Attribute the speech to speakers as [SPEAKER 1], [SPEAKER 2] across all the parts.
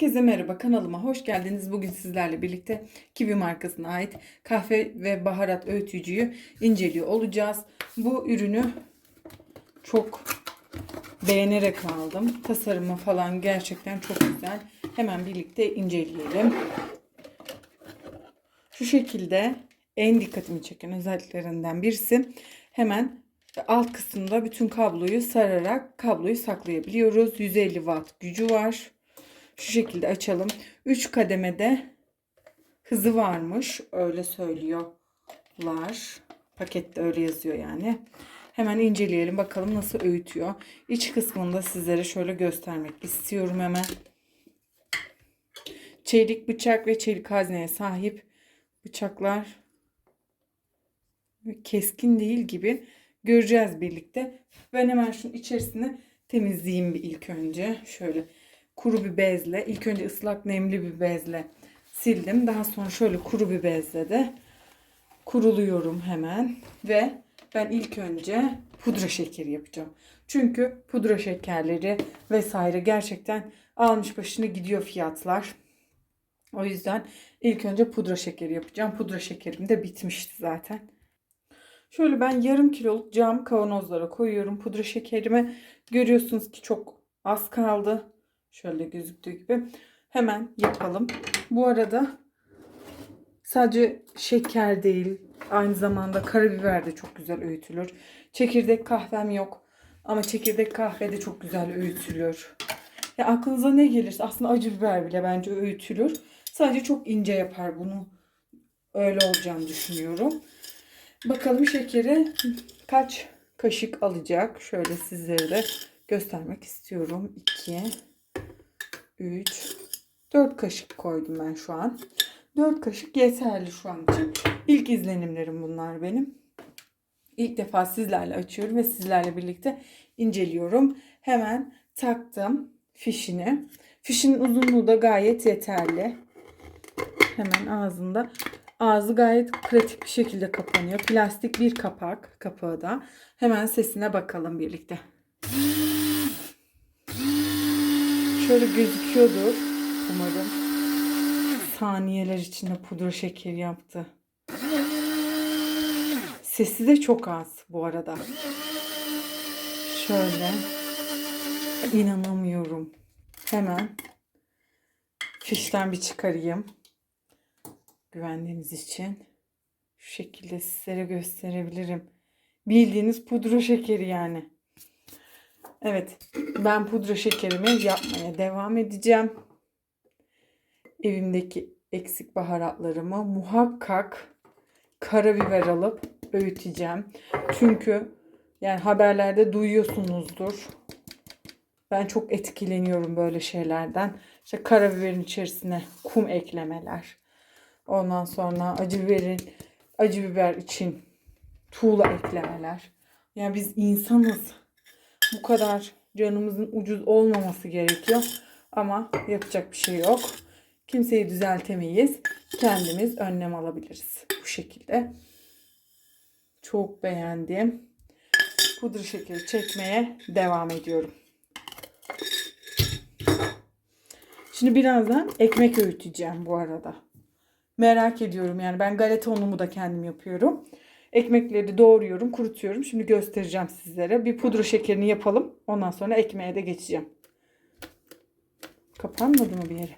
[SPEAKER 1] Herkese merhaba kanalıma hoş geldiniz. Bugün sizlerle birlikte Kiwi markasına ait kahve ve baharat öğütücüyü inceliyor olacağız. Bu ürünü çok beğenerek aldım. Tasarımı falan gerçekten çok güzel. Hemen birlikte inceleyelim. Şu şekilde en dikkatimi çeken özelliklerinden birisi hemen alt kısımda bütün kabloyu sararak kabloyu saklayabiliyoruz. 150 watt gücü var. Şu şekilde açalım. 3 kademede hızı varmış. Öyle söylüyorlar. Pakette öyle yazıyor yani. Hemen inceleyelim bakalım nasıl öğütüyor. İç kısmını da sizlere şöyle göstermek istiyorum hemen. Çelik bıçak ve çelik hazneye sahip bıçaklar keskin değil gibi göreceğiz birlikte. Ben hemen şunun içerisini temizleyeyim bir ilk önce. Şöyle kuru bir bezle, ilk önce ıslak nemli bir bezle sildim. Daha sonra şöyle kuru bir bezle de kuruluyorum hemen ve ben ilk önce pudra şekeri yapacağım. Çünkü pudra şekerleri vesaire gerçekten almış başını gidiyor fiyatlar. O yüzden ilk önce pudra şekeri yapacağım. Pudra şekerim de bitmişti zaten. Şöyle ben yarım kiloluk cam kavanozlara koyuyorum pudra şekerimi. Görüyorsunuz ki çok az kaldı. Şöyle gözüktüğü gibi. Hemen yapalım. Bu arada sadece şeker değil aynı zamanda karabiber de çok güzel öğütülür. Çekirdek kahvem yok. Ama çekirdek kahve de çok güzel öğütülür. Ya aklınıza ne gelirse aslında acı biber bile bence öğütülür. Sadece çok ince yapar bunu. Öyle olacağını düşünüyorum. Bakalım şekeri kaç kaşık alacak? Şöyle sizlere de göstermek istiyorum. 2 3 4 kaşık koydum ben şu an. 4 kaşık yeterli şu an için. İlk izlenimlerim bunlar benim. İlk defa sizlerle açıyorum ve sizlerle birlikte inceliyorum. Hemen taktım fişini. Fişin uzunluğu da gayet yeterli. Hemen ağzında. Ağzı gayet pratik bir şekilde kapanıyor. Plastik bir kapak kapağı da. Hemen sesine bakalım birlikte. Şöyle gözüküyordur umarım. Saniyeler içinde pudra şekeri yaptı. Sesi de çok az bu arada. Şöyle. İnanamıyorum. Hemen fişten bir çıkarayım. Güvendiğiniz için. Şu şekilde sizlere gösterebilirim. Bildiğiniz pudra şekeri yani. Evet, ben pudra şekerimi yapmaya devam edeceğim. Evimdeki eksik baharatlarımı muhakkak karabiber alıp öğüteceğim. Çünkü yani haberlerde duyuyorsunuzdur. Ben çok etkileniyorum böyle şeylerden. İşte karabiberin içerisine kum eklemeler. Ondan sonra acı biberin acı biber için tuğla eklemeler. Yani biz insanız bu kadar canımızın ucuz olmaması gerekiyor. Ama yapacak bir şey yok. Kimseyi düzeltemeyiz. Kendimiz önlem alabiliriz. Bu şekilde. Çok beğendim. Pudra şekeri çekmeye devam ediyorum. Şimdi birazdan ekmek öğüteceğim bu arada. Merak ediyorum yani ben galeta unumu da kendim yapıyorum. Ekmekleri doğruyorum, kurutuyorum. Şimdi göstereceğim sizlere. Bir pudra şekerini yapalım. Ondan sonra ekmeğe de geçeceğim. Kapanmadı mı bir yeri?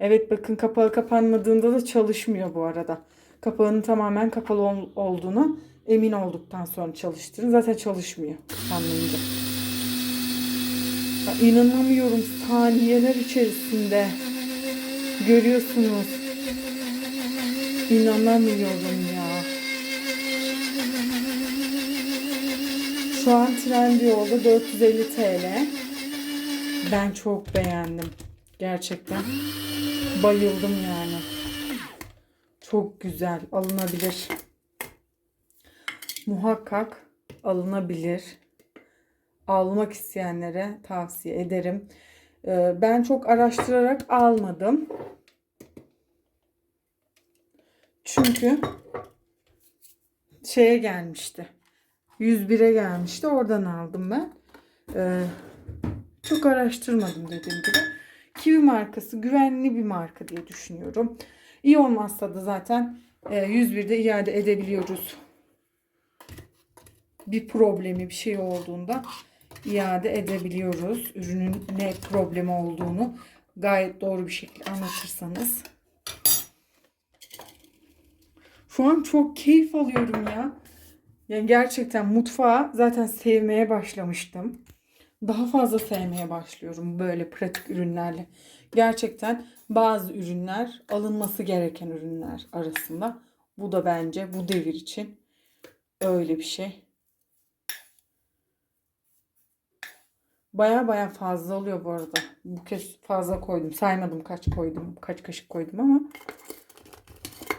[SPEAKER 1] Evet bakın kapağı kapanmadığında da çalışmıyor bu arada. Kapağının tamamen kapalı ol- olduğunu emin olduktan sonra çalıştırın. Zaten çalışmıyor kapanmayınca. Ya inanamıyorum saniyeler içerisinde. Görüyorsunuz. İnanamıyorum ya. Şu an Trendyol'da 450 TL. Ben çok beğendim. Gerçekten bayıldım yani. Çok güzel. Alınabilir. Muhakkak alınabilir. Almak isteyenlere tavsiye ederim. Ee, Ben çok araştırarak almadım. Çünkü şeye gelmişti. 101'e gelmişti. Oradan aldım ben. Ee, çok araştırmadım dediğim gibi. Kiwi markası güvenli bir marka diye düşünüyorum. İyi olmazsa da zaten e, 101'de iade edebiliyoruz. Bir problemi bir şey olduğunda iade edebiliyoruz. Ürünün ne problemi olduğunu gayet doğru bir şekilde anlatırsanız. Şu an çok keyif alıyorum ya. Yani gerçekten mutfağı zaten sevmeye başlamıştım. Daha fazla sevmeye başlıyorum böyle pratik ürünlerle. Gerçekten bazı ürünler alınması gereken ürünler arasında. Bu da bence bu devir için öyle bir şey. Baya baya fazla oluyor bu arada. Bu kez fazla koydum. Saymadım kaç koydum. Kaç kaşık koydum ama.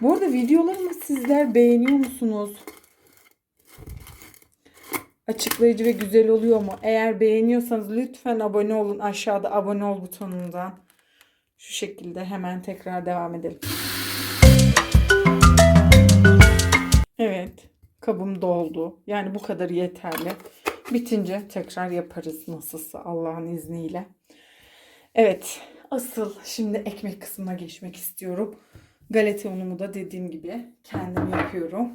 [SPEAKER 1] Bu arada videolarımı sizler beğeniyor musunuz? Açıklayıcı ve güzel oluyor mu? Eğer beğeniyorsanız lütfen abone olun. Aşağıda abone ol butonundan. Şu şekilde hemen tekrar devam edelim. Evet. Kabım doldu. Yani bu kadar yeterli. Bitince tekrar yaparız nasılsa Allah'ın izniyle. Evet. Asıl şimdi ekmek kısmına geçmek istiyorum. Galeta unumu da dediğim gibi kendim yapıyorum.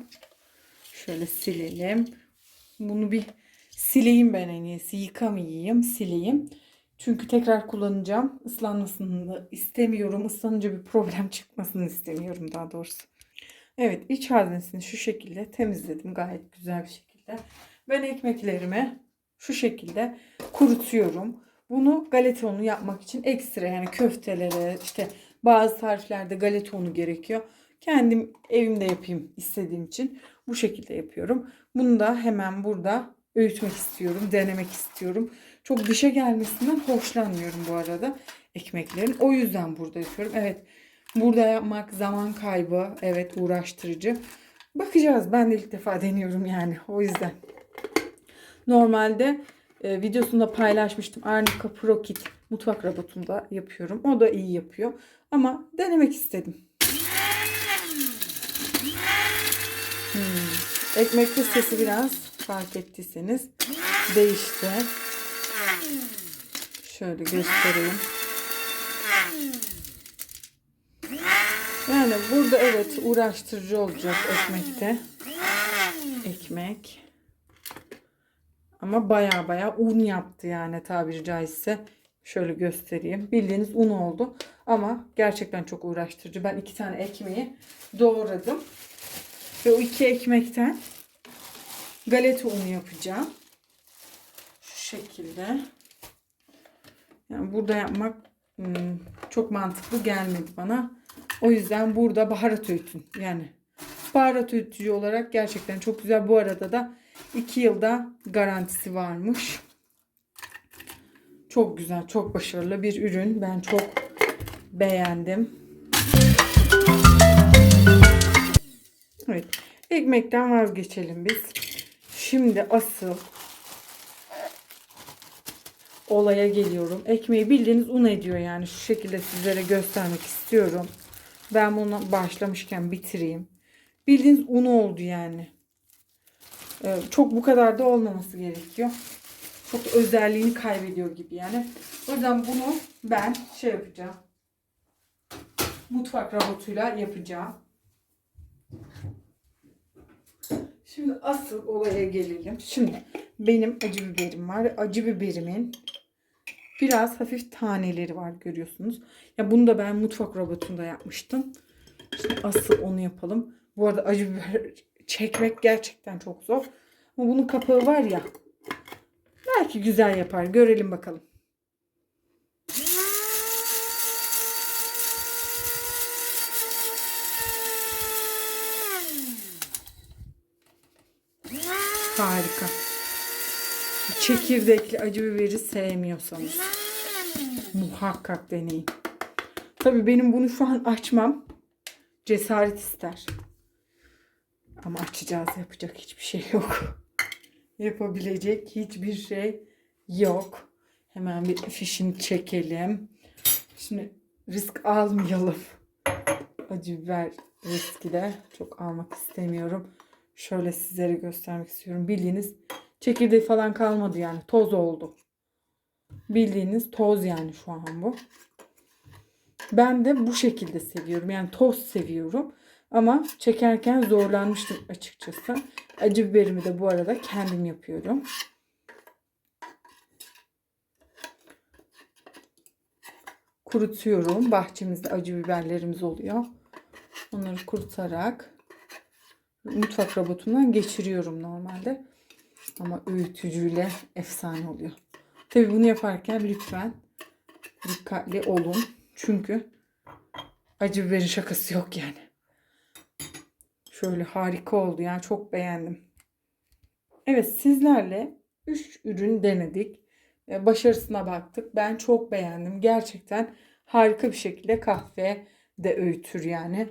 [SPEAKER 1] Şöyle silelim. Bunu bir sileyim ben en iyisi. Yıkamayayım, sileyim. Çünkü tekrar kullanacağım. Islanmasını istemiyorum. Islanınca bir problem çıkmasını istemiyorum daha doğrusu. Evet iç haznesini şu şekilde temizledim. Gayet güzel bir şekilde. Ben ekmeklerimi şu şekilde kurutuyorum. Bunu galeta unu yapmak için ekstra yani köftelere işte bazı tariflerde galeta unu gerekiyor. Kendim evimde yapayım istediğim için bu şekilde yapıyorum. Bunu da hemen burada öğütmek istiyorum, denemek istiyorum. Çok dişe gelmesinden hoşlanmıyorum bu arada ekmeklerin. O yüzden burada yapıyorum. Evet burada yapmak zaman kaybı, evet uğraştırıcı. Bakacağız. Ben de ilk defa deniyorum yani. O yüzden. Normalde e, videosunda paylaşmıştım. Arnica Pro Kit mutfak robotunda yapıyorum. O da iyi yapıyor. Ama denemek istedim. Hmm. Ekmekte sesi biraz fark ettiyseniz değişti. Şöyle göstereyim. Yani burada evet uğraştırıcı olacak ekmekte. Ekmek. Ama baya baya un yaptı yani tabiri caizse. Şöyle göstereyim. Bildiğiniz un oldu. Ama gerçekten çok uğraştırıcı. Ben iki tane ekmeği doğradım. Ve o iki ekmekten galeta unu yapacağım. Şu şekilde. Yani burada yapmak hmm, çok mantıklı gelmedi bana. O yüzden burada baharat öğütün. Yani baharat öğütücü olarak gerçekten çok güzel. Bu arada da 2 yılda garantisi varmış. Çok güzel, çok başarılı bir ürün. Ben çok beğendim. Evet. Ekmekten vazgeçelim biz. Şimdi asıl olaya geliyorum. Ekmeği bildiğiniz un ediyor yani. Şu şekilde sizlere göstermek istiyorum. Ben bunu başlamışken bitireyim. Bildiğiniz un oldu yani. Ee, çok bu kadar da olmaması gerekiyor. Çok özelliğini kaybediyor gibi yani. O yüzden bunu ben şey yapacağım. Mutfak robotuyla yapacağım. Şimdi asıl olaya gelelim. Şimdi benim acı biberim var. Acı biberimin biraz hafif taneleri var görüyorsunuz. Ya bunu da ben mutfak robotunda yapmıştım. Şimdi asıl onu yapalım. Bu arada acı biber çekmek gerçekten çok zor. Ama bunun kapağı var ya. Belki güzel yapar. Görelim bakalım. Harika. Çekirdekli acı biberi sevmiyorsanız muhakkak deneyin. Tabii benim bunu şu an açmam cesaret ister. Ama açacağız yapacak hiçbir şey yok. Yapabilecek hiçbir şey yok. Hemen bir fişini çekelim. Şimdi risk almayalım. Acı biber riski de çok almak istemiyorum. Şöyle sizlere göstermek istiyorum. Bildiğiniz çekirdeği falan kalmadı yani. Toz oldu. Bildiğiniz toz yani şu an bu. Ben de bu şekilde seviyorum. Yani toz seviyorum. Ama çekerken zorlanmıştım açıkçası. Acı biberimi de bu arada kendim yapıyorum. Kurutuyorum. Bahçemizde acı biberlerimiz oluyor. Onları kurutarak mutfak robotundan geçiriyorum normalde. Ama öğütücüyle efsane oluyor. Tabii bunu yaparken lütfen dikkatli olun. Çünkü acı biberin şakası yok yani. Şöyle harika oldu yani çok beğendim. Evet sizlerle 3 ürün denedik. E, Başarısına baktık. Ben çok beğendim. Gerçekten harika bir şekilde kahve de öğütür yani.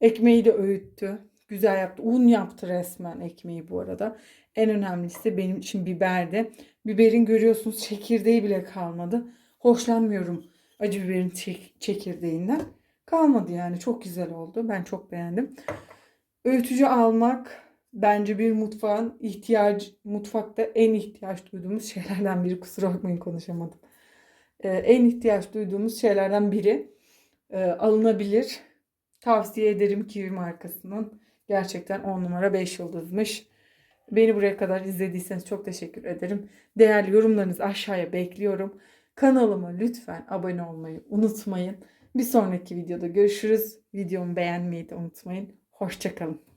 [SPEAKER 1] Ekmeği de öğüttü. Güzel yaptı. Un yaptı resmen ekmeği bu arada. En önemlisi benim için biberdi. Biberin görüyorsunuz çekirdeği bile kalmadı. Hoşlanmıyorum acı biberin çek- çekirdeğinden. Kalmadı yani. Çok güzel oldu. Ben çok beğendim. Öğütücü almak bence bir mutfağın ihtiyaç mutfakta en ihtiyaç duyduğumuz şeylerden biri. Kusura bakmayın konuşamadım. Ee, en ihtiyaç duyduğumuz şeylerden biri. Ee, alınabilir. Tavsiye ederim Kiwi markasının. Gerçekten 10 numara 5 yıldızmış. Beni buraya kadar izlediyseniz çok teşekkür ederim. Değerli yorumlarınızı aşağıya bekliyorum. Kanalıma lütfen abone olmayı unutmayın. Bir sonraki videoda görüşürüz. Videomu beğenmeyi de unutmayın. Hoşçakalın.